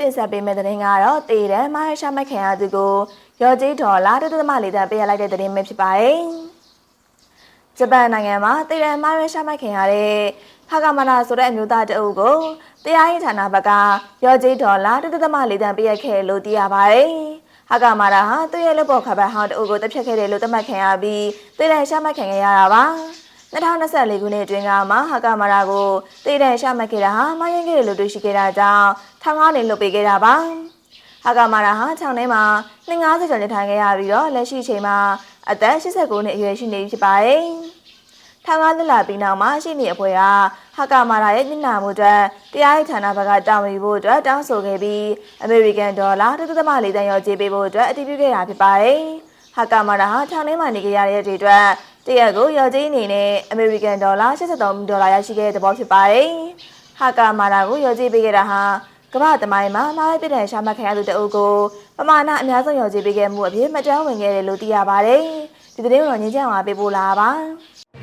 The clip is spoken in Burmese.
တင်ဆက်ပေးမယ့်သတင်းကတော့တည်တယ်မာရရှာမခင်ရသူကိုရော်ကြီးဒေါ်လာတစ်သမလေးတန်ပေးရလိုက်တဲ့သတင်းပဲဖြစ်ပါတယ်။ဂျပန်နိုင်ငံမှာတည်တယ်မာရရှာမခင်ရတဲ့ဟာကမနာဆိုတဲ့အမျိုးသားတအုပ်ကိုတရားရေးဌာနဘက်ကရော်ကြီးဒေါ်လာတစ်သမလေးတန်ပေးရခဲ့လို့သိရပါတယ်။ဟာကမာရာဟာသူ့ရဲ့လက်ပေါ်ခပတ်ဟောင်းတအုပ်ကိုတပ်ဖြတ်ခဲ့တယ်လို့သတ်မှတ်ခံရပြီးတည်တယ်ရှာမခင်ရရတာပါ။ 2024ခုနှစ်အတွင်းကမှဟာကမာရာကိုတည်တယ်ရှာမှတ်ခဲ့တာဟာမယင်းခဲ့တယ်လို့တွေ့ရှိခဲ့တာကြောင့်ထောင်ကနေလွတ်ပေးခဲ့တာပါဟာကမာရာဟာခြောင်ထဲမှာ250ကျော်နေထိုင်ခဲ့ရပြီးတော့လက်ရှိချိန်မှာအသက်89နှစ်အရွယ်ရှိနေပြီဖြစ်ပါတယ်ထောင်ကားလွတ်လာပြီးနောက်မှာရှိနေအဖွဲ့ကဟာကမာရာရဲ့ညနာမှုအတွက်တရားရေးဌာနဘက်ကတာဝန်ယူဖို့အတွက်တောင်းဆိုခဲ့ပြီးအမေရိကန်ဒေါ်လာ1.4တန်ရောကြေးပေးဖို့အတွက်အတည်ပြုခဲ့တာဖြစ်ပါတယ်ဟာကမာရာဟာထောင်ထဲမှာနေကြရတဲ့အတွက် တရက်ကိုရော်ကြီးအနေနဲ့အမေရိကန်ဒေါ်လာ83ဒေါ်လာရရှိခဲ့တဲ့သဘောဖြစ်ပါတယ်။ဟာကာမာရာကိုရော်ကြီးပေးခဲ့တာဟာကမ္ဘာသမိုင်းမှာမားလိုက်ပြတဲ့ရှာမှတ်ခံရသူတအုပ်ကိုပမာဏအများဆုံးရော်ကြီးပေးခဲ့မှုအဖြစ်မှတ်တမ်းဝင်ခဲ့တယ်လို့သိရပါတယ်။ဒီသတင်းကိုတော့ငင်းချမ်းမှာပေးပို့လာပါ။